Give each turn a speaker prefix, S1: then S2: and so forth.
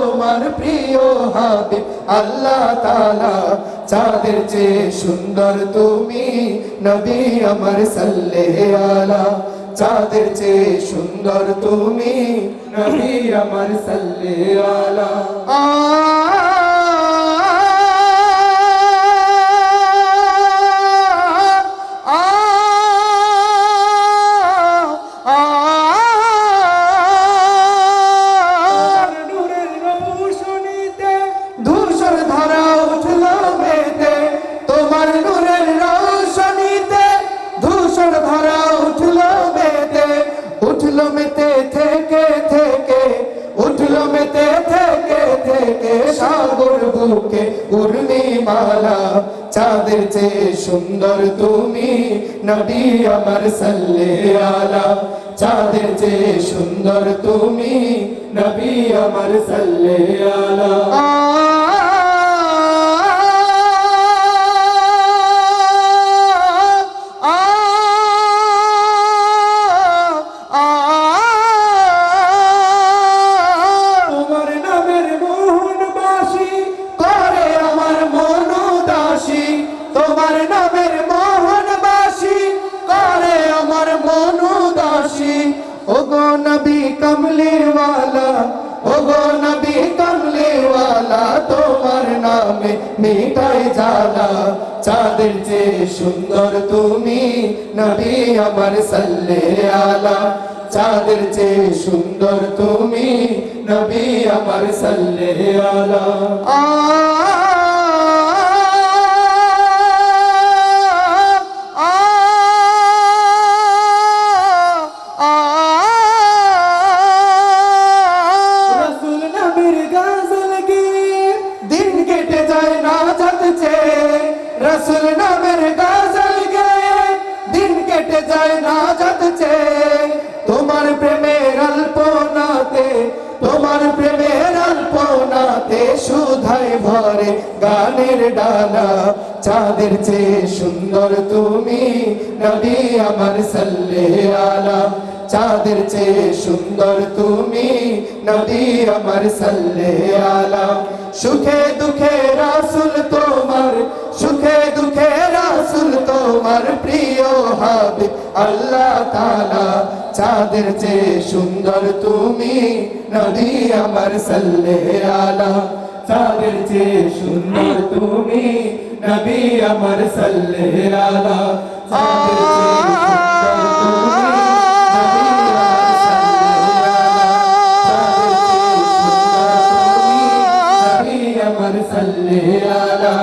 S1: তোমার প্রিয় হবে আল্লাহ তালা চাঁদের চেয়ে সুন্দর তুমি, নবী আমার সাল্লে আলা, চাঁদের চেয়ে সুন্দর তুমি, নবী আমার সাল্লে আলা। উঠল মেতে থেকে থেকে উঠল মেতে থেকে থেকে সাগর বুকে চাঁদের চেয়ে সুন্দর তুমি নবী আমার সাল্লে আলা চাঁদের চেয়ে সুন্দর তুমি নবী আমার সাল্লে আলা নবী কমলিওয়ালা ও গো নবী কমলিওয়ালা তোমার নামে মিটাই জালা চাঁদের চেয়ে সুন্দর তুমি নবী আমার সাল্লে আলা। চাঁদের চেয়ে সুন্দর তুমি নবী আমার সাল্লে আলা। রসুল রসুল নবীর গাজল দিন কেটে যায় না যাচ্ছে তোমার প্রেমের তোমার প্রেমের সুধায় ভরে গানের ডালা। চাঁদের চেয়ে সুন্দর তুমি নবী আমার সাল্লে আলা চাঁদের চেয়ে সুন্দর তুমি নবী আমার সাল্লে আলা সুখে দুঃখে রাসুল তোমার আল্লাহ তাআলা চাঁদের চেয়ে সুন্দর তুমি নবী আমার সাল্লে আলা। চাঁদের চেয়ে সুন্দর তুমি নবী আমার সাল্লে আলা। আমার সাল্লে আলা।